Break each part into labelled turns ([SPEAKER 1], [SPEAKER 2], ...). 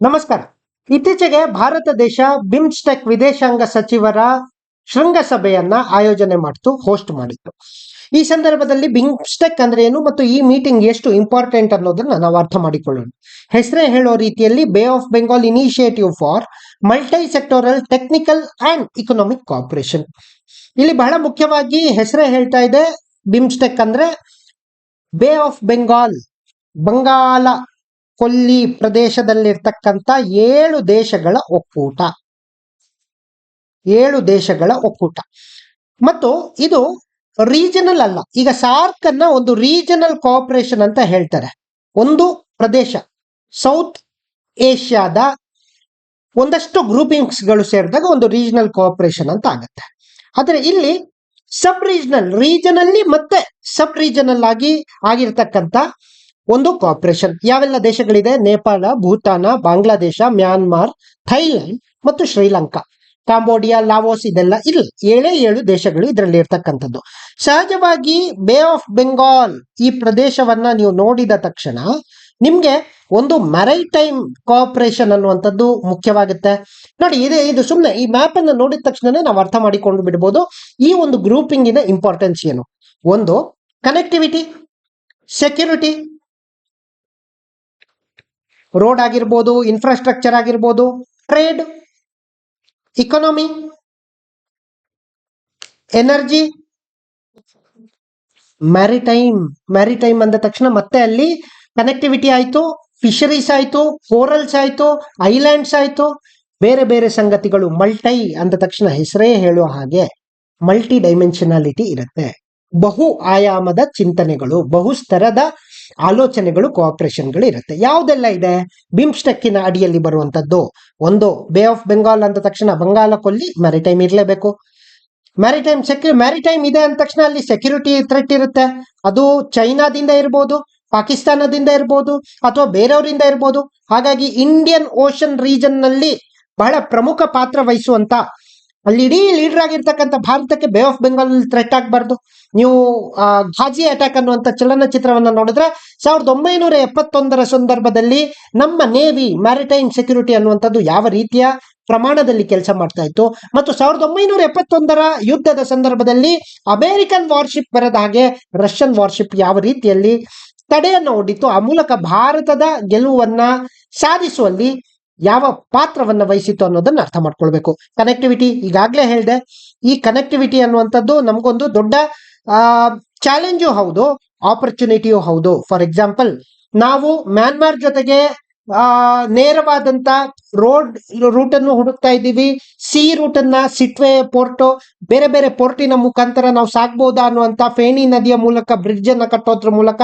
[SPEAKER 1] ನಮಸ್ಕಾರ. ಇತ್ತೀಚೆಗೆ ಭಾರತ ದೇಶ ಬಿಮ್ಸ್ಟೆಕ್ ವಿದೇಶಾಂಗ ಸಚಿವರ ಶೃಂಗಸಭೆಯನ್ನ ಆಯೋಜನೆ ಮಾಡಿತು ಹೋಸ್ಟ್ ಮಾಡಿತ್ತು. ಈ ಸಂದರ್ಭದಲ್ಲಿ ಬಿಮ್ಸ್ಟೆಕ್ ಅಂದ್ರೆ ಏನು ಮತ್ತು ಈ ಮೀಟಿಂಗ್ ಎಷ್ಟು ಇಂಪಾರ್ಟೆಂಟ್ ಅನ್ನೋದನ್ನ ನಾವು ಅರ್ಥ ಮಾಡಿಕೊಳ್ಳೋಣ. ಹೆಸರೇ ಹೇಳೋ ರೀತಿಯಲ್ಲಿ bay of Bengal initiative for multi sectoral technical and economic cooperation ಇಲ್ಲಿ ಬಹಳ ಮುಖ್ಯವಾಗಿ ಹೆಸರೇ ಹೇಳ್ತಾ ಇದೆ ಬಿಮ್ಸ್ಟೆಕ್ ಅಂದ್ರೆ ಬೇ ಆಫ್ ಬೆಂಗಾಲ್ ಬಂಗಾಲ ಕೊಲ್ಲಿ ಪ್ರದೇಶದಲ್ಲಿರ್ತಕ್ಕಂಥ ಏಳು ದೇಶಗಳ ಒಕ್ಕೂಟ. ಏಳು ದೇಶಗಳ ಒಕ್ಕೂಟ. ಮತ್ತು ಇದು ರೀಜನಲ್ ಅಲ್ಲ. ಈಗ ಸಾರ್ಕ್ ಅನ್ನ ಒಂದು ರೀಜನಲ್ ಕೋಆಪರೇಷನ್ ಅಂತ ಹೇಳ್ತಾರೆ. ಒಂದು ಪ್ರದೇಶ, ಸೌತ್ ಏಷ್ಯಾದ ಒಂದಷ್ಟು ಗ್ರೂಪಿಂಗ್ಸ್ಗಳು ಸೇರಿದಾಗ ಒಂದು ರೀಜನಲ್ ಕೋಆಪರೇಷನ್ ಅಂತ ಆಗುತ್ತೆ. ಆದರೆ ಇಲ್ಲಿ ಸಬ್ ರೀಜನಲ್, ರೀಜನಲ್ಲಿ ಮತ್ತೆ ಸಬ್ ರೀಜನಲ್ ಆಗಿ ಆಗಿರ್ತಕ್ಕಂಥ ಒಂದು ಕಾರ್ಪೊರೇಷನ್ ಯಾವೆಲ್ಲ ದೇಶಗಳಿದೆ? ನೇಪಾಳ, ಭೂತಾನ, ಬಾಂಗ್ಲಾದೇಶ, ಮ್ಯಾನ್ಮಾರ್, ಥೈಲ್ಯಾಂಡ್ ಮತ್ತು ಶ್ರೀಲಂಕಾ. ಕಾಂಬೋಡಿಯಾ, ಲಾವೋಸ್ ಇದೆಲ್ಲ ಇಲ್ಲ. ಏಳೇ ಏಳು ದೇಶಗಳು ಇದರಲ್ಲಿ ಇರ್ತಕ್ಕಂಥದ್ದು. ಸಹಜವಾಗಿ ಬೇ ಆಫ್ ಬೆಂಗಾಲ್ ಈ ಪ್ರದೇಶವನ್ನ ನೀವು ನೋಡಿದ ತಕ್ಷಣ ನಿಮ್ಗೆ ಒಂದು ಮರೈಟೈಮ್ ಕೋಆಪರೇಷನ್ ಅನ್ನುವಂಥದ್ದು ಮುಖ್ಯವಾಗುತ್ತೆ. ನೋಡಿ, ಇದೆ, ಇದು ಸುಮ್ಮನೆ ಈ ಮ್ಯಾಪ್ ಅನ್ನು ನೋಡಿದ ತಕ್ಷಣನೇ ನಾವು ಅರ್ಥ ಮಾಡಿಕೊಂಡು ಬಿಡ್ಬೋದು. ಈ ಒಂದು ಗ್ರೂಪಿಂಗಿನ ಇಂಪಾರ್ಟೆನ್ಸ್ ಏನು? ಒಂದು ಕನೆಕ್ಟಿವಿಟಿ ಸೆಕ್ಯೂರಿಟಿ ರೋಡ್ ಆಗಿರ್ಬೋದು ಇನ್ಫ್ರಾಸ್ಟ್ರಕ್ಚರ್ ಆಗಿರ್ಬೋದು trade economy energy maritime maritime ಅಂದ ತಕ್ಷಣ ಮತ್ತೆ ಅಲ್ಲಿ ಕನೆಕ್ಟಿವಿಟಿ ಆಯಿತು ಫಿಶರೀಸ್ ಆಯಿತು ಕೋರಲ್ಸ್ ಆಯಿತು ಐಲ್ಯಾಂಡ್ಸ್ ಆಯಿತು, ಬೇರೆ ಬೇರೆ ಸಂಗತಿಗಳು. ಮಲ್ಟೈ ಅಂದ ತಕ್ಷಣ ಹೆಸರೇ ಹೇಳುವ ಹಾಗೆ ಮಲ್ಟಿ ಡೈಮೆನ್ಷನಾಲಿಟಿ ಇರುತ್ತೆ. ಬಹು ಆಯಾಮದ ಚಿಂತನೆಗಳು, ಬಹು ಸ್ತರದ ಆಲೋಚನೆಗಳು ಕೋಆಪರೇಷನ್ಗಳು ಇರುತ್ತೆ ಯಾವುದೆಲ್ಲ ಇದೆ? ಬಿಮ್ಸ್ಟೆಕ್ಕಿನ ಅಡಿಯಲ್ಲಿ ಬರುವಂಥದ್ದು. ಒಂದು ಬೇ ಆಫ್ ಬೆಂಗಾಲ್ ಅಂದ ತಕ್ಷಣ ಬಂಗಾಲ ಕೊಲ್ಲಿ ಮ್ಯಾರಿಟೈಮ್ ಇರಲೇಬೇಕು. ಮ್ಯಾರಿಟೈಮ್ ಸೆಕ್ಯೂ ಮ್ಯಾರಿಟೈಮ್ ಇದೆ ಅಂದ ತಕ್ಷಣ ಅಲ್ಲಿ ಸೆಕ್ಯೂರಿಟಿ ಥ್ರೆಟ್ ಇರುತ್ತೆ. ಅದು ಚೈನಾದಿಂದ ಇರ್ಬೋದು, ಪಾಕಿಸ್ತಾನದಿಂದ ಇರ್ಬೋದು, ಅಥವಾ ಬೇರೆಯವರಿಂದ ಇರ್ಬೋದು. ಹಾಗಾಗಿ ಇಂಡಿಯನ್ ಓಷನ್ ರೀಜನ್ನಲ್ಲಿ ಬಹಳ ಪ್ರಮುಖ ಪಾತ್ರ ವಹಿಸುವಂತ ಅಲ್ಲಿ ಇಡೀ ಲೀಡರ್ ಆಗಿರ್ತಕ್ಕಂಥ ಭಾರತಕ್ಕೆ ಬೇ ಆಫ್ ಬೆಂಗಾಲ್ ಥ್ರೆಟ್ ಆಗಬಾರ್ದು. ನೀವು ಘಾಜಿ ಅಟ್ಯಾಕ್ ಅನ್ನುವಂಥ ಚಲನಚಿತ್ರವನ್ನು ನೋಡಿದ್ರೆ ಸಾವಿರದ ಒಂಬೈನೂರ ಎಪ್ಪತ್ತೊಂದರ ಸಂದರ್ಭದಲ್ಲಿ ನಮ್ಮ ನೇವಿ ಮ್ಯಾರಿಟೈಮ್ ಸೆಕ್ಯೂರಿಟಿ ಅನ್ನುವಂಥದ್ದು ಯಾವ ರೀತಿಯ ಪ್ರಮಾಣದಲ್ಲಿ ಕೆಲಸ ಮಾಡ್ತಾ ಇತ್ತು. ಮತ್ತು ಸಾವಿರದ ಒಂಬೈನೂರ ಎಪ್ಪತ್ತೊಂದರ ಯುದ್ಧದ ಸಂದರ್ಭದಲ್ಲಿ ಅಮೆರಿಕನ್ ವಾರ್ಶಿಪ್ ಬರದ ಹಾಗೆ ರಷ್ಯನ್ ವಾರ್ಶಿಪ್ ಯಾವ ರೀತಿಯಲ್ಲಿ ತಡೆಯನ್ನು ಒಡ್ಡಿತ್ತು. ಆ ಮೂಲಕ ಭಾರತದ ಗೆಲುವನ್ನ ಸಾಧಿಸುವಲ್ಲಿ ಯಾವ ಪಾತ್ರವನ್ನ ವಹಿಸಿತು ಅನ್ನೋದನ್ನ ಅರ್ಥ ಮಾಡ್ಕೊಳ್ಬೇಕು. ಕನೆಕ್ಟಿವಿಟಿ ಈಗಾಗಲೇ ಹೇಳಿದೆ, ಈ ಕನೆಕ್ಟಿವಿಟಿ ಅನ್ನುವಂಥದ್ದು ನಮಗೊಂದು ದೊಡ್ಡ ಚಾಲೆಂಜು ಹೌದು ಆಪರ್ಚುನಿಟಿಯೂ ಹೌದು. ಫಾರ್ ಎಕ್ಸಾಂಪಲ್ ನಾವು ಮ್ಯಾನ್ಮಾರ್ ಜೊತೆಗೆ ಆ, ನೇರವಾದಂತ ರೋಡ್ ರೂಟ್ ಅನ್ನು ಹುಡುಕ್ತಾ ಇದ್ದೀವಿ. ಸಿ ರೂಟ್ ಅನ್ನ ಸಿಟ್ವೆ ಪೋರ್ಟ್ ಬೇರೆ ಬೇರೆ ಪೋರ್ಟಿನ ಮುಖಾಂತರ ನಾವು ಸಾಗ್ಬೋದಾ ಅನ್ನುವಂತ ಫೇಣಿ ನದಿಯ ಮೂಲಕ ಬ್ರಿಡ್ಜ್ ಅನ್ನ ಕಟ್ಟೋದ್ರ ಮೂಲಕ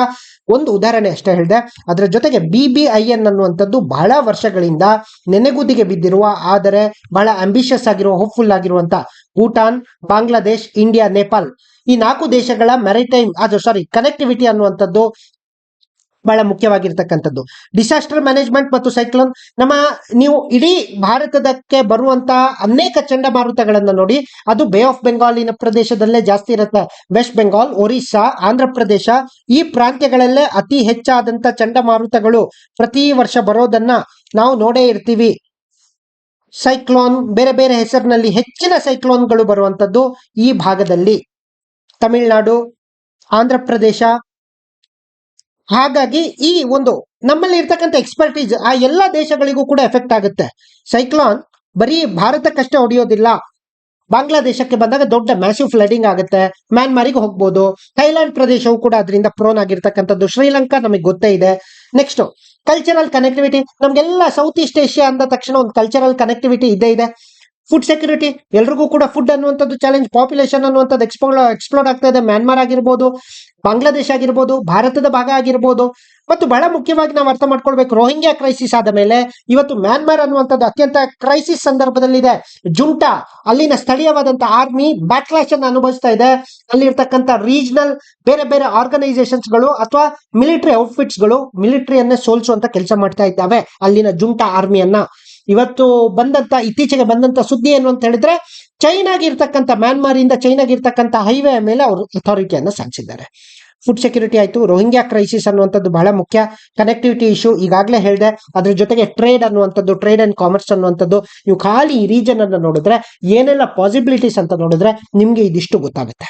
[SPEAKER 1] ಒಂದು ಉದಾಹರಣೆ ಅಷ್ಟೇ ಹೇಳಿದೆ. ಅದರ ಜೊತೆಗೆ ಬಿ ಬಿ ಎನ್ ಅನ್ನುವಂಥದ್ದು ಬಹಳ ವರ್ಷಗಳಿಂದ ನೆನೆಗುದಿಗೆ ಬಿದ್ದಿರುವ, ಆದರೆ ಬಹಳ ಅಂಬಿಷಿಯಸ್ ಆಗಿರುವ ಹೋಪ್ಫುಲ್ ಆಗಿರುವಂತ ಭೂಟಾನ್, ಬಾಂಗ್ಲಾದೇಶ್ ಇಂಡಿಯಾ ನೇಪಾಲ್ ಈ ನಾಲ್ಕು ದೇಶಗಳ ಮೆರಿಟೈಮ್ ಅದು ಸಾರಿ ಕನೆಕ್ಟಿವಿಟಿ ಅನ್ನುವಂಥದ್ದು ಬಹಳ ಮುಖ್ಯವಾಗಿರ್ತಕ್ಕಂಥದ್ದು. ಡಿಸಾಸ್ಟರ್ ಮ್ಯಾನೇಜ್ಮೆಂಟ್ ಮತ್ತು ಸೈಕ್ಲೋನ್ ನಮ್ಮ ನೀವು ಇಡೀ ಭಾರತದಕ್ಕೆ ಬರುವಂತ ಅನೇಕ ಚಂಡಮಾರುತಗಳನ್ನು ನೋಡಿ, ಅದು ಬೇ ಆಫ್ ಬೆಂಗಾಲಿನ ಪ್ರದೇಶದಲ್ಲೇ ಜಾಸ್ತಿ ಇರುತ್ತೆ. ವೆಸ್ಟ್ ಬೆಂಗಾಲ್ ಒರಿಸ್ಸಾ ಆಂಧ್ರ ಪ್ರದೇಶ ಈ ಪ್ರಾಂತ್ಯಗಳಲ್ಲೇ ಅತಿ ಹೆಚ್ಚಾದಂತ ಚಂಡಮಾರುತಗಳು ಪ್ರತಿ ವರ್ಷ ಬರೋದನ್ನ ನಾವು ನೋಡೇ ಇರ್ತೀವಿ. ಸೈಕ್ಲೋನ್ ಬೇರೆ ಬೇರೆ ಹೆಸರಿನಲ್ಲಿ ಹೆಚ್ಚಿನ ಸೈಕ್ಲೋನ್ಗಳು ಬರುವಂತದ್ದು ಈ ಭಾಗದಲ್ಲಿ. ತಮಿಳುನಾಡು ಆಂಧ್ರ ಪ್ರದೇಶ ಹಾಗಾಗಿ ಈ ಒಂದು ನಮ್ಮಲ್ಲಿ ಇರ್ತಕ್ಕಂಥ ಎಕ್ಸ್ಪರ್ಟೀಸ್ ಆ ಎಲ್ಲ ದೇಶಗಳಿಗೂ ಕೂಡ ಎಫೆಕ್ಟ್ ಆಗುತ್ತೆ. ಸೈಕ್ಲೋನ್ ಬರೀ ಭಾರತಕ್ಕಷ್ಟೇ ಹೊಡೆಯೋದಿಲ್ಲ. ಬಾಂಗ್ಲಾದೇಶಕ್ಕೆ ಬಂದಾಗ ದೊಡ್ಡ ಮ್ಯಾಸಿವ್ ಫ್ಲಡಿಂಗ್ ಆಗುತ್ತೆ. ಮ್ಯಾನ್ಮಾರಿಗೆ ಹೋಗ್ಬೋದು. ಥೈಲ್ಯಾಂಡ್ ಪ್ರದೇಶವು ಕೂಡ ಅದರಿಂದ ಪ್ರೋನ್ ಆಗಿರ್ತಕ್ಕಂಥದ್ದು. ಶ್ರೀಲಂಕಾ ನಮಗೆ ಗೊತ್ತೇ ಇದೆ. ನೆಕ್ಸ್ಟ್ ಕಲ್ಚರಲ್ ಕನೆಕ್ಟಿವಿಟಿ ನಮ್ಗೆಲ್ಲ ಸೌತ್ ಈಸ್ಟ್ ಏಷ್ಯಾ ಅಂದ ತಕ್ಷಣ ಒಂದು ಕಲ್ಚರಲ್ ಕನೆಕ್ಟಿವಿಟಿ ಇದೇ ಇದೆ. ಫುಡ್ ಸೆಕ್ಯೂರಿಟಿ ಎಲ್ರಿಗೂ ಕೂಡ ಫುಡ್ ಅನ್ನುವಂಥದ್ದು ಚಾಲೆಂಜ್ ಪಾಪ್ಯುಲೇಷನ್ ಅನ್ನುವಂಥದ್ದು ಎಕ್ಸ್ಪ್ಲೋರ್ ಎಕ್ಸ್ಪ್ಲೋರ್ ಆಗ್ತಾ ಇದೆ. ಮ್ಯಾನ್ಮಾರ್ ಆಗಿರ್ಬೋದು ಬಾಂಗ್ಲಾದೇಶ ಆಗಿರ್ಬೋದು, ಭಾರತದ ಭಾಗ ಆಗಿರ್ಬೋದು. ಮತ್ತು ಬಹಳ ಮುಖ್ಯವಾಗಿ ನಾವು ಅರ್ಥ ಮಾಡ್ಕೊಳ್ಬೇಕು ರೋಹಿಂಗ್ಯಾ ಕ್ರೈಸಿಸ್ ಆದ ಮೇಲೆ ಇವತ್ತು ಮ್ಯಾನ್ಮಾರ್ ಅನ್ನುವಂಥದ್ದು ಅತ್ಯಂತ ಕ್ರೈಸಿಸ್ ಸಂದರ್ಭದಲ್ಲಿದೆ. ಜುಂಟಾ, ಅಲ್ಲಿನ ಸ್ಥಳೀಯವಾದಂತಹ ಆರ್ಮಿ ಬ್ಯಾಕ್ಲಾಶ್ ಅನ್ನು ಅನುಭವಿಸ್ತಾ ಇದೆ. ಅಲ್ಲಿರ್ತಕ್ಕಂಥ ರೀಜನಲ್ ಬೇರೆ ಬೇರೆ ಆರ್ಗನೈಸೇಷನ್ಸ್ಗಳು ಅಥವಾ ಮಿಲಿಟರಿ ಔಟ್ಫಿಟ್ಸ್ಗಳು ಮಿಲಿಟರಿಯನ್ನೇ ಸೋಲಿಸುವಂತ ಕೆಲಸ ಮಾಡ್ತಾ ಇದ್ದಾವೆ ಅಲ್ಲಿನ ಜುಂಟಾ ಆರ್ಮಿಯನ್ನ ಇವತ್ತು ಬಂದಂತ, ಇತ್ತೀಚೆಗೆ ಬಂದಂತ ಸುದ್ದಿ ಏನು ಅಂತ ಹೇಳಿದ್ರೆ ಚೈನಾಗಿರ್ತಕ್ಕಂಥ ಮ್ಯಾನ್ಮಾರಿಂದ ಚೈನಾಗಿರ್ತಕ್ಕಂಥ ಹೈವೇ ಮೇಲೆ ಅವರು ಅಥಾರಿಟಿಯನ್ನು ಸಾಧಿಸಿದ್ದಾರೆ. ಫುಡ್ ಸೆಕ್ಯೂರಿಟಿ ಆಯಿತು, ರೋಹಿಂಗ್ಯಾ ಕ್ರೈಸಿಸ್ ಅನ್ನುವಂಥದ್ದು ಬಹಳ ಮುಖ್ಯ. ಕನೆಕ್ಟಿವಿಟಿ ಇಶ್ಯೂ ಈಗಾಗಲೇ ಹೇಳಿದೆ, ಅದ್ರ ಜೊತೆಗೆ ಟ್ರೇಡ್ ಅನ್ನುವಂಥದ್ದು ಟ್ರೇಡ್ ಅಂಡ್ ಕಾಮರ್ಸ್ ಅನ್ನುವಂಥದ್ದು, ನೀವು ಖಾಲಿ ಈ ರೀಜನ್ ಅನ್ನು ನೋಡಿದ್ರೆ, ಏನೆಲ್ಲ ಪಾಸಿಬಿಲಿಟೀಸ್ ಅಂತ ನೋಡಿದ್ರೆ, ನಿಮಗೆ ಇದಿಷ್ಟು ಗೊತ್ತಾಗುತ್ತೆ.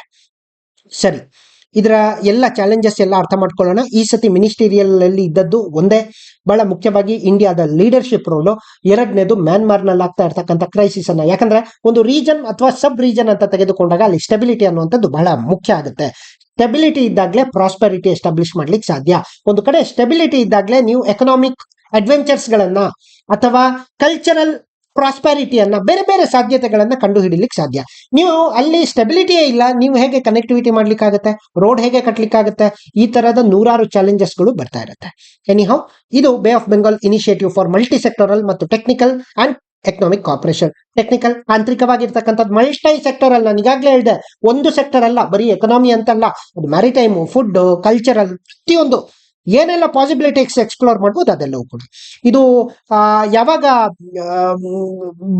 [SPEAKER 1] ಸರಿ. ಇದರ ಎಲ್ಲ ಚಾಲೆಂಜಸ್ ಎಲ್ಲ ಅರ್ಥ ಮಾಡ್ಕೊಳ್ಳೋಣ. ಈ ಸತಿ ಮಿನಿಸ್ಟೀರಿಯಲ್ ಅಲ್ಲಿ ಇದ್ದದ್ದು ಒಂದೇ. ಬಹಳ ಮುಖ್ಯವಾಗಿ ಇಂಡಿಯಾದ ಲೀಡರ್ಶಿಪ್ ರೋಲ್ ಎರಡನೇದು ಮ್ಯಾನ್ಮಾರ್ನಲ್ಲಿ ಆಗ್ತಾ ಇರ್ತಕ್ಕಂಥ ಕ್ರೈಸಿಸ್ ಅನ್ನ. ಯಾಕಂದ್ರೆ ಒಂದು ರೀಜನ್ ಅಥವಾ ಸಬ್ ರೀಜನ್ ಅಂತ ತೆಗೆದುಕೊಂಡಾಗ ಅಲ್ಲಿ ಸ್ಟೆಬಿಲಿಟಿ ಅನ್ನುವಂಥದ್ದು ಬಹಳ ಮುಖ್ಯ ಆಗುತ್ತೆ. ಸ್ಟೆಬಿಲಿಟಿ ಇದ್ದಾಗಲೇ ಪ್ರಾಸ್ಪೆರಿಟಿ ಎಸ್ಟಾಬ್ಲಿಷ್ ಮಾಡ್ಲಿಕ್ಕೆ ಸಾಧ್ಯ. ಒಂದು ಕಡೆ ಸ್ಟೆಬಿಲಿಟಿ ಇದ್ದಾಗಲೇ ನೀವು ಎಕನಾಮಿಕ್ ಅಡ್ವೆಂಚರ್ಸ್ ಗಳನ್ನ ಅಥವಾ ಕಲ್ಚರಲ್ ಪ್ರಾಸ್ಪ್ಯಾರಿಟಿಯನ್ನ ಬೇರೆ ಬೇರೆ ಸಾಧ್ಯತೆಗಳನ್ನು ಕಂಡು ಹಿಡಿಲಿಕ್ಕೆ ಸಾಧ್ಯ. ನೀವು ಅಲ್ಲಿ ಸ್ಟೆಬಿಲಿಟಿಯೇ ಇಲ್ಲ, ನೀವು ಹೇಗೆ ಕನೆಕ್ಟಿವಿಟಿ ಮಾಡಲಿಕ್ಕಾಗತ್ತೆ ರೋಡ್ ಹೇಗೆ ಕಟ್ಲಿಕ್ಕಾಗತ್ತೆ, ಈ ತರದ ನೂರಾರು ಚಾಲೆಂಜಸ್ಗಳು ಬರ್ತಾ ಇರುತ್ತೆ. ಎನಿಹೌ ಇದು bay of Bengal initiative for multi sectoral ಮತ್ತು technical and economic cooperation technical ಆಂತರಿಕವಾಗಿರ್ತಕ್ಕಂಥದ್ದು multi sector ಅಲ್ಲ ಈಗಾಗಲೇ ಹೇಳಿದೆ. ಒಂದು ಸೆಕ್ಟರ್ ಅಲ್ಲ, ಬರೀ ಎಕನಾಮಿ ಅಂತಲ್ಲ, ಅದು ಮ್ಯಾರಿಟೈಮು ಫುಡ್ ಕಲ್ಚರಲ್ ಪ್ರತಿಯೊಂದು. ಏನೆಲ್ಲ ಪಾಸಿಬಿಲಿಟೀಸ್ ಎಕ್ಸ್ಪ್ಲೋರ್ ಮಾಡ್ಬೋದು ಅದೆಲ್ಲವೂ ಕೂಡ ಇದು ಯಾವಾಗ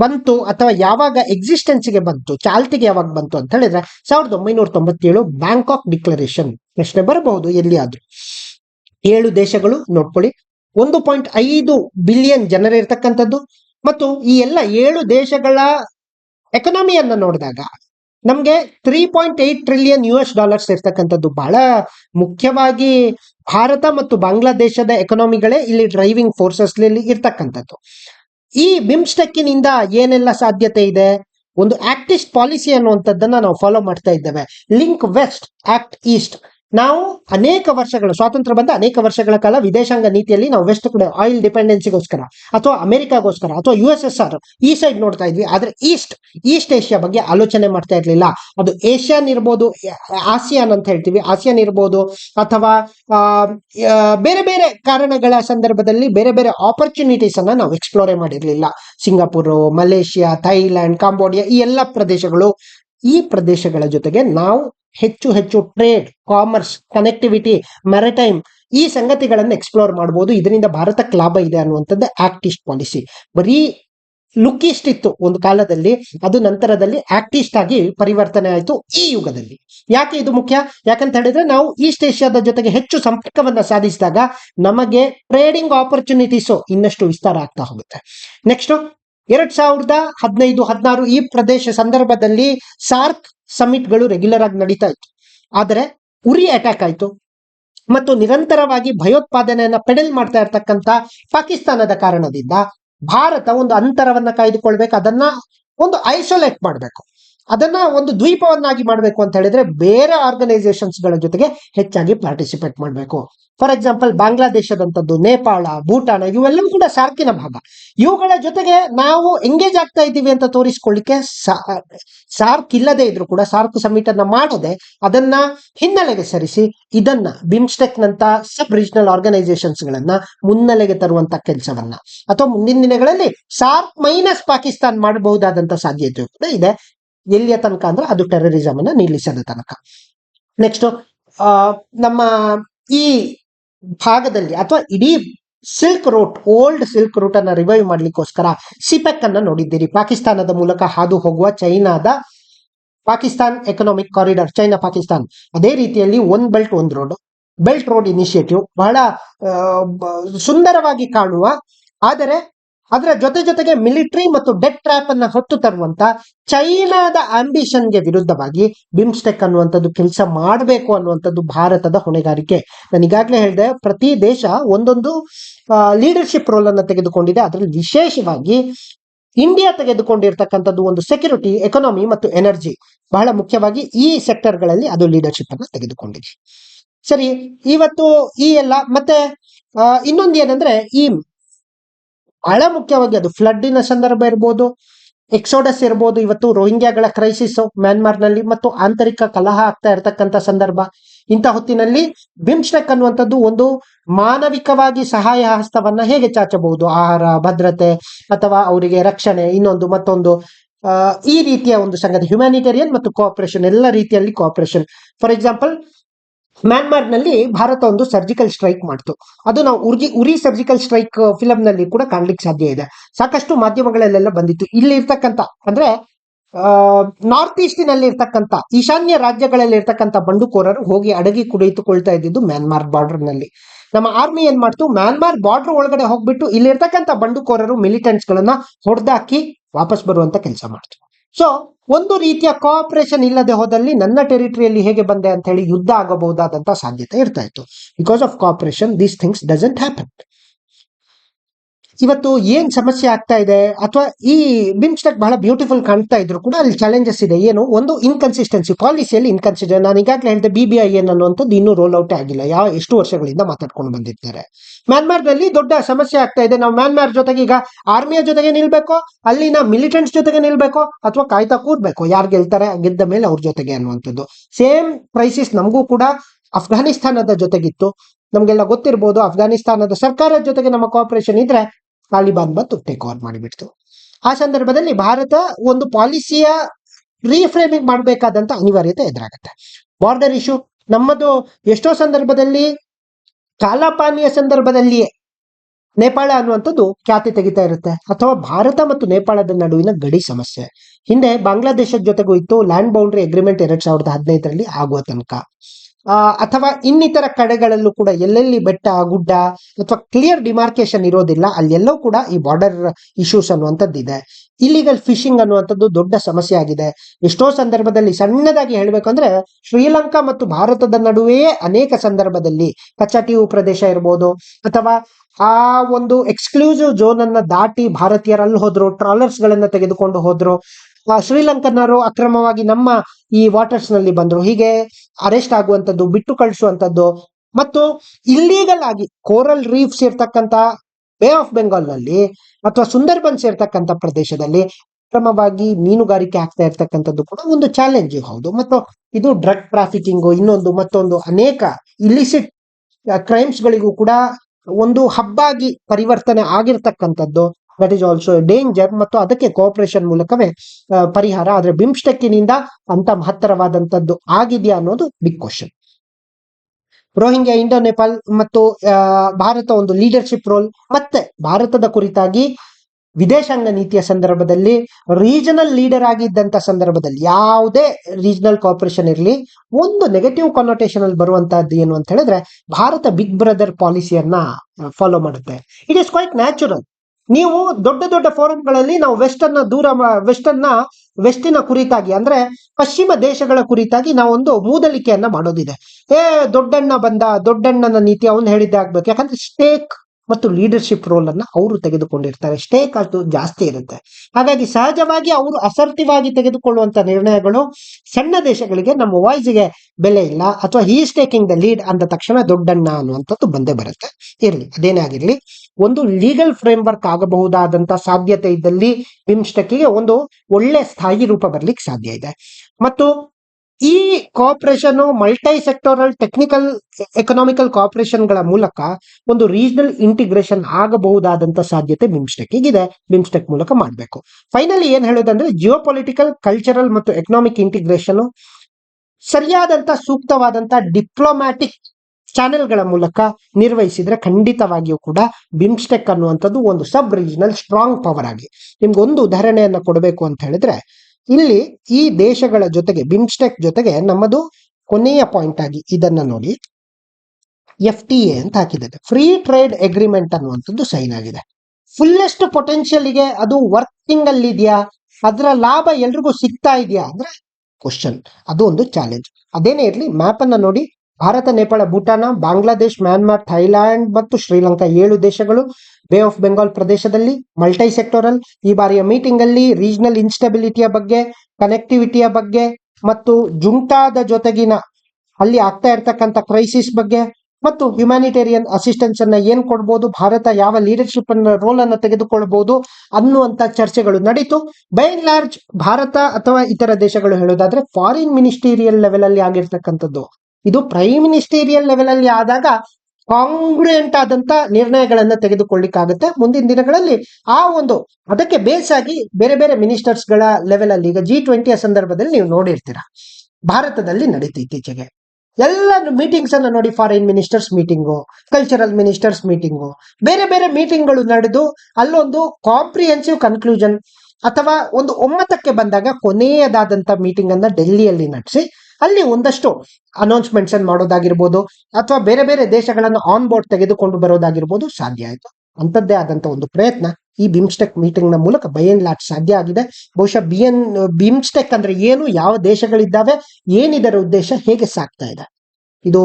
[SPEAKER 1] ಬಂತು ಅಥವಾ ಯಾವಾಗ ಎಕ್ಸಿಸ್ಟೆನ್ಸ್ಗೆ ಬಂತು, ಚಾಲ್ತಿಗೆ ಯಾವಾಗ ಬಂತು ಅಂತ ಹೇಳಿದ್ರೆ ಸಾವಿರದ ಒಂಬೈನೂರ ತೊಂಬತ್ತೇಳು ಬ್ಯಾಂಕಾಕ್ ಡಿಕ್ಲರೇಷನ್ ಪ್ರಶ್ನೆ ಬರಬಹುದು ಎಲ್ಲಿಯಾದ್ರೂ ಏಳು ದೇಶಗಳು ನೋಡ್ಕೊಳ್ಳಿ. ಒಂದು ಪಾಯಿಂಟ್ ಐದು ಬಿಲಿಯನ್ ಜನರಿರ್ತಕ್ಕಂಥದ್ದು ಮತ್ತು ಈ ಎಲ್ಲ ಏಳು ದೇಶಗಳ ಎಕನಾಮಿಯನ್ನು ನೋಡಿದಾಗ ನಮಗೆ three point eight trillion U S dollars ಇರ್ತಕ್ಕಂಥದ್ದು ಬಹಳ ಮುಖ್ಯವಾಗಿ ಭಾರತ ಮತ್ತು ಬಾಂಗ್ಲಾದೇಶದ ಎಕನಾಮಿಗಳೇ ಇಲ್ಲಿ ಡ್ರೈವಿಂಗ್ ಫೋರ್ಸಸ್ ಇರ್ತಕ್ಕಂಥದ್ದು. ಈ ಬಿಮ್ಸ್ಟೆಕ್ಕಿನಿಂದ ಏನೆಲ್ಲ ಸಾಧ್ಯತೆ ಇದೆ? ಒಂದು ಆಕ್ಟಿಸ್ಟ್ ಪಾಲಿಸಿ ಅನ್ನುವಂಥದ್ದನ್ನ ನಾವು ಫಾಲೋ ಮಾಡ್ತಾ ಇದ್ದೇವೆ. ಲಿಂಕ್ ವೆಸ್ಟ್ ಆಕ್ಟ್ ಈಸ್ಟ್ ನಾವು ಅನೇಕ ವರ್ಷಗಳು, ಸ್ವಾತಂತ್ರ್ಯ ಬಂದ ಅನೇಕ ವರ್ಷಗಳ ಕಾಲ ವಿದೇಶಾಂಗ ನೀತಿಯಲ್ಲಿ ನಾವು ವೆಸ್ಟ್ ಕಡೆ ಆಯಿಲ್ ಡಿಪೆಂಡೆನ್ಸಿಗೋಸ್ಕರ ಅಥವಾ ಅಮೆರಿಕಾಗೋಸ್ಕರ ಅಥವಾ ಯು ಎಸ್ ಎಸ್ ಆರ್ ಈ ಸೈಡ್ ನೋಡ್ತಾ ಇದ್ವಿ. ಆದ್ರೆ ಈಸ್ಟ್ ಈಸ್ಟ್ ಏಷ್ಯಾ ಬಗ್ಗೆ ಆಲೋಚನೆ ಮಾಡ್ತಾ ಇರಲಿಲ್ಲ. ಅದು ಏಷ್ಯಾನ್ ಇರ್ಬೋದು ಆಸಿಯಾನ್ ಅಂತ ಹೇಳ್ತೀವಿ. ಆಸಿಯಾನ್ ಇರ್ಬೋದು ಅಥವಾ ಬೇರೆ ಬೇರೆ ಕಾರಣಗಳ ಸಂದರ್ಭದಲ್ಲಿ ಬೇರೆ ಬೇರೆ ಆಪರ್ಚುನಿಟೀಸ್ ಅನ್ನ ನಾವು ಎಕ್ಸ್ಪ್ಲೋರೇ ಮಾಡಿರಲಿಲ್ಲ. ಸಿಂಗಾಪುರ್, ಮಲೇಷಿಯಾ, ಥೈಲ್ಯಾಂಡ್, ಕಾಂಬೋಡಿಯಾ ಈ ಎಲ್ಲ ಪ್ರದೇಶಗಳು ಈ ಪ್ರದೇಶಗಳ ಜೊತೆಗೆ ನಾವು ಹೆಚ್ಚು ಹೆಚ್ಚು ಟ್ರೇಡ್ ಕಾಮರ್ಸ್ ಕನೆಕ್ಟಿವಿಟಿ ಮ್ಯಾರಿಟೈಮ್ ಈ ಸಂಗತಿಗಳನ್ನು ಎಕ್ಸ್ಪ್ಲೋರ್ ಮಾಡಬಹುದು ಇದರಿಂದ ಭಾರತಕ್ಕೆ ಲಾಭ ಇದೆ ಅನ್ನುವಂಥದ್ದು ಆಕ್ಟಿಸ್ಟ್ ಪಾಲಿಸಿ ಬರೀ ಲುಕ್ಕಿಸ್ಟ್ ಇತ್ತು ಒಂದು ಕಾಲದಲ್ಲಿ, ಅದು ನಂತರದಲ್ಲಿ ಆಕ್ಟಿಸ್ಟ್ ಆಗಿ ಪರಿವರ್ತನೆ ಆಯಿತು ಈ ಯುಗದಲ್ಲಿ. ಯಾಕೆ ಇದು ಮುಖ್ಯ? ಯಾಕಂತ ಹೇಳಿದ್ರೆ ನಾವು ಈಸ್ಟ್ ಏಷ್ಯಾದ ಜೊತೆಗೆ ಹೆಚ್ಚು ಸಂಪರ್ಕವನ್ನ ಸಾಧಿಸಿದಾಗ ನಮಗೆ ಟ್ರೇಡಿಂಗ್ ಆಪರ್ಚುನಿಟೀಸು ಇನ್ನಷ್ಟು ವಿಸ್ತಾರ ಆಗ್ತಾ ಹೋಗುತ್ತೆ. ನೆಕ್ಸ್ಟ್ ಎರಡ್ ಸಾವಿರದ ಹದಿನೈದು ಹದಿನಾರು ಈ ಪ್ರದೇಶ ಸಂದರ್ಭದಲ್ಲಿ ಸಾರ್ಕ್ ಸಮಿಟ್ಗಳು ರೆಗ್ಯುಲರ್ ಆಗಿ ನಡೀತಾ ಇತ್ತು. ಆದರೆ ಉರಿ ಅಟ್ಯಾಕ್ ಆಯ್ತು. ಮತ್ತು ನಿರಂತರವಾಗಿ ಭಯೋತ್ಪಾದನೆಯನ್ನ ಪೆಡಲ್ ಮಾಡ್ತಾ ಇರ್ತಕ್ಕಂಥ ಪಾಕಿಸ್ತಾನದ ಕಾರಣದಿಂದ ಭಾರತ ಒಂದು ಅಂತರವನ್ನ ಕಾಯ್ದುಕೊಳ್ಬೇಕು. ಅದನ್ನ ಒಂದು ಐಸೋಲೇಟ್ ಮಾಡಬೇಕು. ಅದನ್ನ ಒಂದು ದ್ವೀಪವನ್ನಾಗಿ ಮಾಡಬೇಕು ಅಂತ ಹೇಳಿದ್ರೆ ಬೇರೆ ಆರ್ಗನೈಸೇಷನ್ಸ್ಗಳ ಜೊತೆಗೆ ಹೆಚ್ಚಾಗಿ ಪಾರ್ಟಿಸಿಪೇಟ್ ಮಾಡಬೇಕು. ಫಾರ್ ಎಕ್ಸಾಂಪಲ್ ಬಾಂಗ್ಲಾದೇಶದಂಥದ್ದು, ನೇಪಾಳ, ಭೂಟಾನ ಇವೆಲ್ಲವೂ ಕೂಡ ಸಾರ್ಕಿನ ಭಾಗ. ಇವುಗಳ ಜೊತೆಗೆ ನಾವು ಎಂಗೇಜ್ ಆಗ್ತಾ ಇದ್ದೀವಿ ಅಂತ ತೋರಿಸ್ಕೊಳ್ಳಿಕ್ಕೆ ಸಾರ್ಕ್ ಇಲ್ಲದೆ ಇದ್ರು ಕೂಡ, ಸಾರ್ಕ್ ಸಮಿಟ್ ಅನ್ನ ಮಾಡದೆ ಅದನ್ನ ಹಿನ್ನೆಲೆಗೆ ಸರಿಸಿ ಇದನ್ನ ಬಿಮ್ಸ್ಟೆಕ್ ನಂತ ಸಬ್ ರೀಜನಲ್ ಆರ್ಗನೈಸೇಷನ್ಸ್ ಗಳನ್ನ ಮುನ್ನೆಲೆಗೆ ತರುವಂತ ಕೆಲಸವನ್ನ. ಅಥವಾ ಮುಂದಿನ ದಿನಗಳಲ್ಲಿ ಸಾರ್ಕ್ ಮೈನಸ್ ಪಾಕಿಸ್ತಾನ್ ಮಾಡಬಹುದಾದಂತ ಸಾಧ್ಯತೆ ಕೂಡ ಇದೆ. ಎಲ್ಲಿಯ ತನಕ ಅಂದ್ರೆ ಅದು ಟೆರರಿಸಮ್ ಅನ್ನ ನಿಲ್ಲಿಸದ ತನಕ. ನೆಕ್ಸ್ಟ್ ನಮ್ಮ ಈ ಭಾಗದಲ್ಲಿ ಅಥವಾ ಇಡೀ silk route old silk route ಅನ್ನ ರಿವೈವ್ ಮಾಡ್ಲಿಕ್ಕೋಸ್ಕರ ಸಿಪೆಕ್ ಅನ್ನ ನೋಡಿದ್ದೀರಿ. ಪಾಕಿಸ್ತಾನದ ಮೂಲಕ ಹಾದು ಹೋಗುವ ಚೈನಾದ Pakistan economic corridor China Pakistan. ಅದೇ ರೀತಿಯಲ್ಲಿ ಒಂದ್ ಬೆಲ್ಟ್ ಒಂದ್ ರೋಡ್ ಬೆಲ್ಟ್ ರೋಡ್ ಇನಿಷಿಯೇಟಿವ್ ಬಹಳ ಸುಂದರವಾಗಿ ಕಾಣುವ. ಆದರೆ ಅದರ ಜೊತೆ ಜೊತೆಗೆ ಮಿಲಿಟರಿ ಮತ್ತು ಡೆಟ್ ಟ್ರ್ಯಾಪ್ ಅನ್ನ ಹೊತ್ತು ತರುವಂತ ಚೈನಾದ ಆಂಬಿಷನ್ಗೆ ವಿರುದ್ಧವಾಗಿ ಬಿಮ್ಸ್ಟೆಕ್ ಅನ್ನುವಂಥದ್ದು ಕೆಲಸ ಮಾಡಬೇಕು ಅನ್ನುವಂಥದ್ದು ಭಾರತದ ಹೊಣೆಗಾರಿಕೆ. ನಾನು ಈಗಾಗಲೇ ಹೇಳಿದೆ, ಪ್ರತಿ ದೇಶ ಒಂದೊಂದು ಲೀಡರ್ಶಿಪ್ ರೋಲ್ ಅನ್ನ ತೆಗೆದುಕೊಂಡಿದೆ. ಅದರಲ್ಲಿ ವಿಶೇಷವಾಗಿ ಇಂಡಿಯಾ ತೆಗೆದುಕೊಂಡಿರ್ತಕ್ಕಂಥದ್ದು ಒಂದು ಸೆಕ್ಯೂರಿಟಿ ಎಕನಾಮಿ ಮತ್ತು ಎನರ್ಜಿ ಬಹಳ ಮುಖ್ಯವಾಗಿ ಈ ಸೆಕ್ಟರ್ಗಳಲ್ಲಿ ಅದು ಲೀಡರ್ಶಿಪ್ ಅನ್ನ ತೆಗೆದುಕೊಂಡಿದೆ. ಸರಿ, ಇವತ್ತು ಈ ಎಲ್ಲ, ಮತ್ತೆ ಇನ್ನೊಂದು ಏನಂದ್ರೆ ಈ ಬಹಳ ಮುಖ್ಯವಾಗಿ ಅದು ಫ್ಲಡ್ಡಿನ ಸಂದರ್ಭ ಇರ್ಬೋದು, ಎಕ್ಸೋಡಸ್ ಇರ್ಬೋದು, ಇವತ್ತು ರೋಹಿಂಗ್ಯಾಗಳ ಕ್ರೈಸಿಸ್ ಮ್ಯಾನ್ಮಾರ್ನಲ್ಲಿ ಮತ್ತು ಆಂತರಿಕ ಕಲಹ ಆಗ್ತಾ ಇರತಕ್ಕಂತ ಸಂದರ್ಭ. ಇಂಥ ಹೊತ್ತಿನಲ್ಲಿ ಬಿಮ್ಸ್ಟೆಕ್ ಅನ್ನುವಂಥದ್ದು ಒಂದು ಮಾನವಿಕವಾಗಿ ಸಹಾಯ ಹಸ್ತವನ್ನ ಹೇಗೆ ಚಾಚಬಹುದು? ಆಹಾರ, ಭದ್ರತೆ ಅಥವಾ ಅವರಿಗೆ ರಕ್ಷಣೆ, ಇನ್ನೊಂದು ಮತ್ತೊಂದು ಈ ರೀತಿಯ ಒಂದು ಸಂಗತಿ. ಹ್ಯುಮ್ಯಾನಿಟೇರಿಯನ್ ಮತ್ತು ಕೋಆಪರೇಷನ್ ಎಲ್ಲ ರೀತಿಯಲ್ಲಿ ಕೋಆಪರೇಷನ್ ಫಾರ್ ಎಕ್ಸಾಂಪಲ್ ಮ್ಯಾನ್ಮಾರ್ನಲ್ಲಿ ಭಾರತ ಒಂದು ಸರ್ಜಿಕಲ್ ಸ್ಟ್ರೈಕ್ ಮಾಡ್ತು. ಅದು ನಾವು ಉರ್ಜಿ ಉರಿ ಸರ್ಜಿಕಲ್ ಸ್ಟ್ರೈಕ್ ಫಿಲಮ್ನಲ್ಲಿ ಕೂಡ ಕಾಣ್ಲಿಕ್ಕೆ ಸಾಧ್ಯ ಇದೆ. ಸಾಕಷ್ಟು ಮಾಧ್ಯಮಗಳಲ್ಲೆಲ್ಲ ಬಂದಿತ್ತು. ಇಲ್ಲಿ ಇರ್ತಕ್ಕಂಥ ಅಂದ್ರೆ ನಾರ್ತ್ ಈಸ್ಟಿನಲ್ಲಿ ಇರ್ತಕ್ಕಂಥ ಈಶಾನ್ಯ ರಾಜ್ಯಗಳಲ್ಲಿ ಇರ್ತಕ್ಕಂಥ ಬಂಡುಕೋರರು ಹೋಗಿ ಅಡಗಿ ಕುಡಿಯಿತುಕೊಳ್ತಾ ಇದ್ದಿದ್ದು ಮ್ಯಾನ್ಮಾರ್ ಬಾರ್ಡರ್ನಲ್ಲಿ ನಮ್ಮ ಆರ್ಮಿ ಏನ್ ಮಾಡ್ತು? ಮ್ಯಾನ್ಮಾರ್ ಬಾರ್ಡರ್ ಒಳಗಡೆ ಹೋಗ್ಬಿಟ್ಟು ಇಲ್ಲಿರ್ತಕ್ಕಂಥ ಬಂಡುಕೋರರು ಮಿಲಿಟೆಂಟ್ಸ್ ಗಳನ್ನ ಹೊಡೆದಾಕಿ ವಾಪಸ್ ಬರುವಂತ ಕೆಲಸ ಮಾಡ್ತು. ಸೊ ಒಂದು ರೀತಿಯ ಕೋಆಪರೇಷನ್ ಇಲ್ಲದೆ ಹೋದಲ್ಲಿ ನನ್ನ ಟೆರಿಟರಿಯಲ್ಲಿ ಹೇಗೆ ಬಂದೆ ಅಂತ ಹೇಳಿ ಯುದ್ಧ ಆಗಬಹುದಾದಂತಹ ಸಾಧ್ಯತೆ ಇರ್ತಾ ಇತ್ತು. Because of cooperation these things doesn't happen ಇವತ್ತು ಏನ್ ಸಮಸ್ಯೆ ಆಗ್ತಾ ಇದೆ? ಅಥವಾ ಈ ಬಿಮ್ಸ್ಟೆಕ್ ಬಹಳ ಬ್ಯೂಟಿಫುಲ್ ಕಾಣ್ತಾ ಇದ್ರು ಕೂಡ ಅಲ್ಲಿ ಚಾಲೆಂಜಸ್ ಇದೆ. ಏನು? ಒಂದು ಇನ್ಕನ್ಸಿಸ್ಟೆನ್ಸಿ ಪಾಲಿಸಿಯಲ್ಲಿ ಇನ್ಕನ್ಸಿಸ್ಟೆನ್ಸಿ ನಾನು ಈಗಾಗಲೇ ಹೇಳಿದೆ ಬಿ ಬಿ ಐ ಎನ್ ಅನ್ನುವಂಥದ್ದು ಇನ್ನೂ ರೋಲ್ ಔಟ್ ಆಗಿಲ್ಲ. ಯಾವ ಎಷ್ಟು ವರ್ಷಗಳಿಂದ ಮಾತಾಡ್ಕೊಂಡು ಬಂದಿದ್ದಾರೆ. ಮ್ಯಾನ್ಮಾರ್ನಲ್ಲಿ ದೊಡ್ಡ ಸಮಸ್ಯೆ ಆಗ್ತಾ ಇದೆ. ನಾವು ಮ್ಯಾನ್ಮಾರ್ ಜೊತೆಗೆ ಈಗ ಆರ್ಮಿಯ ಜೊತೆಗೆ ನಿಲ್ಬೇಕೋ? ಅಲ್ಲಿನ ಮಿಲಿಟೆಂಟ್ಸ್ ಜೊತೆಗೆ ನಿಲ್ಬೇಕೋ? ಅಥವಾ ಕಾಯ್ತಾ ಕೂರ್ಬೇಕು? ಯಾರು ಗೆಲ್ತಾರೆ? ಗೆದ್ದ ಮೇಲೆ ಅವ್ರ ಜೊತೆಗೆ ಅನ್ನುವಂಥದ್ದು. ಸೇಮ್ ಕ್ರೈಸಿಸ್ ನಮಗೂ ಕೂಡ ಅಫ್ಘಾನಿಸ್ತಾನದ ಜೊತೆಗಿತ್ತು. ನಮ್ಗೆಲ್ಲ ಗೊತ್ತಿರ್ಬೋದು ಅಫ್ಘಾನಿಸ್ತಾನದ ಸರ್ಕಾರದ ಜೊತೆಗೆ ನಮ್ಮ ಕೋಆಪರೇಷನ್ ಇದ್ರೆ ತಾಲಿಬಾನ್ ಬಂದು ಟೇಕ್ ಓವರ್ ಮಾಡಿಬಿಡ್ತು. ಆ ಸಂದರ್ಭದಲ್ಲಿ ಭಾರತ ಒಂದು ಪಾಲಿಸಿಯ ರೀಫ್ರೇಮಿಂಗ್ ಮಾಡಬೇಕಾದಂತ ಅನಿವಾರ್ಯತೆ ಎದುರಾಗುತ್ತೆ. ಬಾರ್ಡರ್ ಇಶ್ಯೂ ನಮ್ಮದು ಎಷ್ಟೋ ಸಂದರ್ಭದಲ್ಲಿ ಕಾಲಪಾನಿಯ ಸಂದರ್ಭದಲ್ಲಿಯೇ ನೇಪಾಳ ಅನ್ನುವಂಥದ್ದು ಖ್ಯಾತಿ ತೆಗಿತಾ ಇರುತ್ತೆ. ಅಥವಾ ಭಾರತ ಮತ್ತು ನೇಪಾಳದ ನಡುವಿನ ಗಡಿ ಸಮಸ್ಯೆ. ಹಿಂದೆ ಬಾಂಗ್ಲಾದೇಶದ ಜೊತೆಗೂ ಇತ್ತು ಲ್ಯಾಂಡ್ ಬೌಂಡ್ರಿ ಅಗ್ರಿಮೆಂಟ್ ಎರಡ್ ಸಾವಿರದ ಹದಿನೈದರಲ್ಲಿ ಆಗುವ ತನಕ. ಅಥವಾ ಇನ್ನಿತರ ಕಡೆಗಳಲ್ಲೂ ಕೂಡ ಎಲ್ಲೆಲ್ಲಿ ಬೆಟ್ಟ, ಗುಡ್ಡ ಅಥವಾ ಕ್ಲಿಯರ್ ಡಿಮಾರ್ಕೇಶನ್ ಇರೋದಿಲ್ಲ ಅಲ್ಲೆಲ್ಲೋ ಕೂಡ ಈ ಬಾರ್ಡರ್ ಇಶ್ಯೂಸ್ ಅನ್ನುವಂಥದ್ದು ಇದೆ. ಇಲ್ಲಿಗಲ್ ಫಿಶಿಂಗ್ ಅನ್ನುವಂಥದ್ದು ದೊಡ್ಡ ಸಮಸ್ಯೆ ಆಗಿದೆ. ಎಷ್ಟೋ ಸಂದರ್ಭದಲ್ಲಿ ಸಣ್ಣದಾಗಿ ಹೇಳ್ಬೇಕಂದ್ರೆ ಶ್ರೀಲಂಕಾ ಮತ್ತು ಭಾರತದ ನಡುವೆಯೇ ಅನೇಕ ಸಂದರ್ಭದಲ್ಲಿ ಕಚ್ಚಟಿಯು ಪ್ರದೇಶ ಇರ್ಬೋದು, ಅಥವಾ ಆ ಒಂದು ಎಕ್ಸ್ಕ್ಲೂಸಿವ್ ಝೋನ್ ಅನ್ನ ದಾಟಿ ಭಾರತೀಯರಲ್ಲಿ ಹೋದ್ರು ಟ್ರಾಲರ್ಸ್ ಗಳನ್ನ ತೆಗೆದುಕೊಂಡು ಹೋದ್ರು ಶ್ರೀಲಂಕನ್ನರು ಅಕ್ರಮವಾಗಿ ನಮ್ಮ ಈ ವಾಟರ್ಸ್ನಲ್ಲಿ ಬಂದ್ರು. ಹೀಗೆ ಅರೆಸ್ಟ್ ಆಗುವಂತದ್ದು ಬಿಟ್ಟು ಕಳಿಸುವಂತದ್ದು ಮತ್ತು ಇಲ್ಲೀಗಲ್ ಆಗಿ ಕೋರಲ್ ರೀಫ್ಸ್ ಇರ್ತಕ್ಕಂತ ಬೇ ಆಫ್ ಬೆಂಗಾಲ್ನಲ್ಲಿ ಅಥವಾ ಸುಂದರ್ಬನ್ಸ್ ಇರ್ತಕ್ಕಂಥ ಪ್ರದೇಶದಲ್ಲಿ ಅಕ್ರಮವಾಗಿ ಮೀನುಗಾರಿಕೆ ಆಗ್ತಾ ಇರ್ತಕ್ಕಂಥದ್ದು ಕೂಡ ಒಂದು ಚಾಲೆಂಜ್ ಹೌದು. ಮತ್ತು ಇದು ಡ್ರಗ್ ಟ್ರಾಫಿಕಿಂಗು ಇನ್ನೊಂದು ಮತ್ತೊಂದು ಅನೇಕ ಇಲಿಸಿಟ್ ಕ್ರೈಮ್ಸ್ ಗಳಿಗೂ ಕೂಡ ಒಂದು ಹಬ್ಬಾಗಿ ಪರಿವರ್ತನೆ ಆಗಿರ್ತಕ್ಕಂಥದ್ದು ದಟ್ ಈಸ್ ಆಲ್ಸೋ ಡೇಂಜರ್ ಮತ್ತು ಅದಕ್ಕೆ ಕೋಆಪರೇಷನ್ ಮೂಲಕವೇ ಪರಿಹಾರ, ಆದ್ರೆ ಬಿಮ್ಸ್ಟೆಕ್ಕಿನಿಂದ ಅಂತ ಮಹತ್ತರವಾದಂತದ್ದು ಆಗಿದೆಯಾ ಅನ್ನೋದು big question Rohingya, Indo Nepal ಮತ್ತು ಭಾರತ ಒಂದು ಲೀಡರ್ಶಿಪ್ ರೋಲ್ ಮತ್ತೆ ಭಾರತದ ಕುರಿತಾಗಿ ವಿದೇಶಾಂಗ ನೀತಿಯ ಸಂದರ್ಭದಲ್ಲಿ ರೀಜನಲ್ ಲೀಡರ್ ಆಗಿದ್ದಂತ ಸಂದರ್ಭದಲ್ಲಿ ಯಾವುದೇ ರೀಜನಲ್ ಕೋಆಪರೇಷನ್ ಇರಲಿ, ಒಂದು ನೆಗೆಟಿವ್ ಕಾನೋಟೇಷನ್ ಅಲ್ಲಿ ಬರುವಂತಹದ್ದು ಏನು ಅಂತ ಹೇಳಿದ್ರೆ, ಭಾರತ ಬಿಗ್ ಬ್ರದರ್ ಪಾಲಿಸಿಯನ್ನ ಫಾಲೋ ಮಾಡುತ್ತೆ. ಇಟ್ ಈಸ್ ಕ್ವೈಟ್ ನ್ಯಾಚುರಲ್ ನೀವು ದೊಡ್ಡ ದೊಡ್ಡ ಫೋರಂಗಳಲ್ಲಿ ನಾವು ವೆಸ್ಟ್ ಅನ್ನ ದೂರ ವೆಸ್ಟ್ ಅನ್ನ ವೆಸ್ಟಿನ ಕುರಿತಾಗಿ ಅಂದ್ರೆ ಪಶ್ಚಿಮ ದೇಶಗಳ ಕುರಿತಾಗಿ ನಾವೊಂದು ಮೂದಲಿಕೆಯನ್ನ ಮಾಡೋದಿದೆ. ಏ, ದೊಡ್ಡಣ್ಣ ಬಂದ, ದೊಡ್ಡಣ್ಣನ ನೀತಿ ಅವನು ಹೇಳಿದ್ದೆ ಆಗ್ಬೇಕು. ಯಾಕಂದ್ರೆ ಸ್ಟೇಕ್ ಮತ್ತು ಲೀಡರ್ಶಿಪ್ ರೋಲ್ ಅನ್ನ ಅವರು ತೆಗೆದುಕೊಂಡಿರ್ತಾರೆ. ಸ್ಟೇಕ್ ಅದು ಜಾಸ್ತಿ ಇರುತ್ತೆ. ಹಾಗಾಗಿ ಸಹಜವಾಗಿ ಅವರು ಅಸರ್ಟಿವಾಗಿ ತೆಗೆದುಕೊಳ್ಳುವಂತ ನಿರ್ಣಯಗಳು ಸಣ್ಣ ದೇಶಗಳಿಗೆ ನಮ್ಮ ವಾಯ್ಸ್ಗೆ ಬೆಲೆ ಇಲ್ಲ ಅಥವಾ ಹೀ ಟೇಕಿಂಗ್ ದ ಲೀಡ್ ಅಂದ ತಕ್ಷಣ ದೊಡ್ಡಣ್ಣ ಅನ್ನುವಂಥದ್ದು ಬಂದೇ ಬರುತ್ತೆ. ಇರಲಿ, ಅದೇನೇ ಆಗಿರ್ಲಿ, ಒಂದು ಲೀಗಲ್ ಫ್ರೇಮ್ ವರ್ಕ್ ಆಗಬಹುದಾದಂತ ಸಾಧ್ಯತೆ ಇದ್ದಲ್ಲಿ ಬಿಮ್ಸ್ಟೆಕ್ಗೆ ಒಂದು ಒಳ್ಳೆ ಸ್ಥಾಯಿ ರೂಪ ಬರ್ಲಿಕ್ಕೆ ಸಾಧ್ಯ ಇದೆ. ಮತ್ತು ಈ cooperation multi sectoral technical economical ಕೋಆಪರೇಷನ್ಗಳ ಮೂಲಕ ಒಂದು ರೀಜನಲ್ ಇಂಟಿಗ್ರೇಷನ್ ಆಗಬಹುದಾದಂತ ಸಾಧ್ಯತೆ ಬಿಮ್ಸ್ಟೆಕ್ ಇದೆ ಬಿಮ್ಸ್ಟೆಕ್ ಮೂಲಕ ಮಾಡಬೇಕು. ಫೈನಲಿ ಏನ್ ಹೇಳೋದಂದ್ರೆ ಜಿಯೋ ಪೊಲಿಟಿಕಲ್ ಕಲ್ಚರಲ್ ಮತ್ತು ಎಕನಾಮಿಕ್ ಇಂಟಿಗ್ರೇಷನ್ ಸರಿಯಾದಂತ ಸೂಕ್ತವಾದಂತ ಡಿಪ್ಲೊಮ್ಯಾಟಿಕ್ ಚಾನೆಲ್ಗಳ ಮೂಲಕ ನಿರ್ವಹಿಸಿದ್ರೆ ಖಂಡಿತವಾಗಿಯೂ ಕೂಡ ಬಿಮ್ಸ್ಟೆಕ್ ಅನ್ನುವಂಥದ್ದು ಒಂದು ಸಬ್ ರೀಜನಲ್ ಸ್ಟ್ರಾಂಗ್ ಪವರ್ ಆಗಿ. ನಿಮ್ಗೆ ಒಂದು ಉದಾಹರಣೆಯನ್ನು ಕೊಡಬೇಕು ಅಂತ ಹೇಳಿದ್ರೆ ಇಲ್ಲಿ ಈ ದೇಶಗಳ ಜೊತೆಗೆ ಬಿಮ್ಸ್ಟೆಕ್ ಜೊತೆಗೆ ನಮ್ಮದು ಕೊನೆಯ ಪಾಯಿಂಟ್ ಆಗಿ ಇದನ್ನ ನೋಡಿ. ಎಫ್ ಟಿ ಎ ಅಂತ ಹಾಕಿದ್ದಾರೆ. ಫ್ರೀ ಟ್ರೇಡ್ ಅಗ್ರಿಮೆಂಟ್ ಅನ್ನುವಂಥದ್ದು ಸೈನ್ ಆಗಿದೆ. ಫುಲ್ಲೆಸ್ಟ್ ಪೊಟೆನ್ಷಿಯಲ್ಗೆ ಅದು ವರ್ಕಿಂಗ್ ಅಲ್ಲಿ ಇದೆಯಾ? ಅದರ ಲಾಭ ಎಲ್ರಿಗೂ ಸಿಗ್ತಾ ಇದೆಯಾ ಅಂದ್ರೆ ಕ್ವಶನ್ ಅದು ಒಂದು ಚಾಲೆಂಜ್ ಅದೇನೇ ಇರಲಿ ಮ್ಯಾಪ್ ಅನ್ನ ನೋಡಿ. ಭಾರತ, ನೇಪಾಳ, ಭೂಟಾನ, ಬಾಂಗ್ಲಾದೇಶ್, ಮ್ಯಾನ್ಮಾರ್ ಥೈಲ್ಯಾಂಡ್ ಮತ್ತು ಶ್ರೀಲಂಕಾ ಏಳು ದೇಶಗಳು ಬೇ ಆಫ್ ಬೆಂಗಾಲ್ ಪ್ರದೇಶದಲ್ಲಿ ಮಲ್ಟಿ ಸೆಕ್ಟೋರಲ್ ಈ ಬಾರಿಯ ಮೀಟಿಂಗ್ ಅಲ್ಲಿ ರೀಜನಲ್ ಇನ್ಸ್ಟೆಬಿಲಿಟಿಯ ಬಗ್ಗೆ ಕನೆಕ್ಟಿವಿಟಿಯ ಬಗ್ಗೆ ಮತ್ತು ಜುಂಟಾದ ಜೊತೆಗಿನ ಅಲ್ಲಿ ಆಗ್ತಾ ಇರ್ತಕ್ಕಂಥ ಕ್ರೈಸಿಸ್ ಬಗ್ಗೆ ಮತ್ತು ಹ್ಯುಮ್ಯಾನಿಟೇರಿಯನ್ ಅಸಿಸ್ಟೆನ್ಸ್ ಅನ್ನ ಏನ್ ಕೊಡ್ಬೋದು, ಭಾರತ ಯಾವ ಲೀಡರ್ಶಿಪ್ ಅನ್ನ ರೋಲ್ ಅನ್ನು ತೆಗೆದುಕೊಳ್ಬಹುದು ಅನ್ನುವಂತ ಚರ್ಚೆಗಳು ನಡೀತು. ಬೈ ಲಾರ್ಜ್ ಭಾರತ ಅಥವಾ ಇತರ ದೇಶಗಳು ಹೇಳೋದಾದ್ರೆ ಫಾರಿನ್ ಮಿನಿಸ್ಟೀರಿಯಲ್ ಲೆವೆಲ್ ಅಲ್ಲಿ ಆಗಿರ್ತಕ್ಕಂಥದ್ದು. ಇದು ಪ್ರೈಮ್ ಮಿನಿಸ್ಟೀರಿಯಲ್ ಲೆವೆಲ್ ಅಲ್ಲಿ ಆದಾಗ ಕಾಂಗ್ರುಯೆಂಟ್ ಆದಂತ ನಿರ್ಣಯಗಳನ್ನ ತೆಗೆದುಕೊಳ್ಳಿಕ್ಕಾಗುತ್ತೆ. ಮುಂದಿನ ದಿನಗಳಲ್ಲಿ ಆ ಒಂದು ಅದಕ್ಕೆ ಬೇಸ್ ಆಗಿ ಬೇರೆ ಬೇರೆ ಮಿನಿಸ್ಟರ್ಸ್ಗಳ ಲೆವೆಲ್ ಅಲ್ಲಿ, ಈಗ ಜಿ ಟ್ವೆಂಟಿಯ ಸಂದರ್ಭದಲ್ಲಿ ನೀವು ನೋಡಿರ್ತೀರ. ಭಾರತದಲ್ಲಿ ನಡೀತು ಇತ್ತೀಚೆಗೆ. ಎಲ್ಲ ಮೀಟಿಂಗ್ಸ್ ಅನ್ನ ನೋಡಿ foreign ministers meeting cultural ministers meeting ಬೇರೆ ಬೇರೆ ಮೀಟಿಂಗ್ಗಳು ನಡೆದು ಅಲ್ಲೊಂದು ಕಾಂಪ್ರಿಹೆನ್ಸಿವ್ ಕನ್ಕ್ಲೂಷನ್ ಅಥವಾ ಒಂದು ಒಮ್ಮತಕ್ಕೆ ಬಂದಾಗ ಕೊನೆಯದಾದಂತ ಮೀಟಿಂಗ್ ಅನ್ನ ಡೆಲ್ಲಿಯಲ್ಲಿ ನಡೆಸಿ ಅಲ್ಲಿ ಒಂದಷ್ಟು ಅನೌನ್ಸ್ಮೆಂಟ್ಸ್ ಅನ್ನು ಮಾಡೋದಾಗಿರ್ಬೋದು ಅಥವಾ ಬೇರೆ ಬೇರೆ ದೇಶಗಳನ್ನು ಆನ್ ಬೋರ್ಡ್ ತೆಗೆದುಕೊಂಡು ಬರೋದಾಗಿರ್ಬೋದು ಸಾಧ್ಯ ಆಯಿತು. ಅಂಥದ್ದೇ ಆದಂತ ಒಂದು ಪ್ರಯತ್ನ ಈ ಬಿಮ್ಸ್ಟೆಕ್ ಮೀಟಿಂಗ್ನ ಮೂಲಕ ಬೈ ಅಂಡ್ ಲಾಟ್ ಸಾಧ್ಯ ಆಗಿದೆ. ಬಹುಶಃ ಬಿ ಎನ್ ಬಿಮ್ಸ್ಟೆಕ್ ಅಂದ್ರೆ ಏನು, ಯಾವ ದೇಶಗಳಿದ್ದಾವೆ, ಏನಿದರ ಉದ್ದೇಶ, ಹೇಗೆ ಸಾಕ್ತಾ ಇದೆ. ಇದು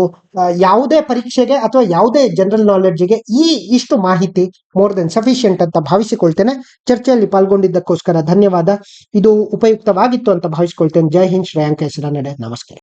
[SPEAKER 1] ಯಾವುದೇ ಪರೀಕ್ಷೆಗೆ ಅಥವಾ ಯಾವುದೇ ಜನರಲ್ ನಾಲೆಡ್ಜ್ಗೆ ಈ ಇಷ್ಟು ಮಾಹಿತಿ ಮೋರ್ ದೆನ್ ಸಫಿಶಿಯಂಟ್ ಅಂತ ಭಾವಿಸಿಕೊಳ್ತೇನೆ. ಚರ್ಚೆಯಲ್ಲಿ ಪಾಲ್ಗೊಂಡಿದ್ದಕ್ಕೋಸ್ಕರ ಧನ್ಯವಾದ. ಇದು ಉಪಯುಕ್ತವಾಗಿತ್ತು ಅಂತ ಭಾವಿಸಿಕೊಳ್ತೇನೆ. ಜೈ ಹಿಂದ್, ಶ್ರೇಯಾಂಕ ಹೆಸರ ನಡೆ. ನಮಸ್ಕಾರ.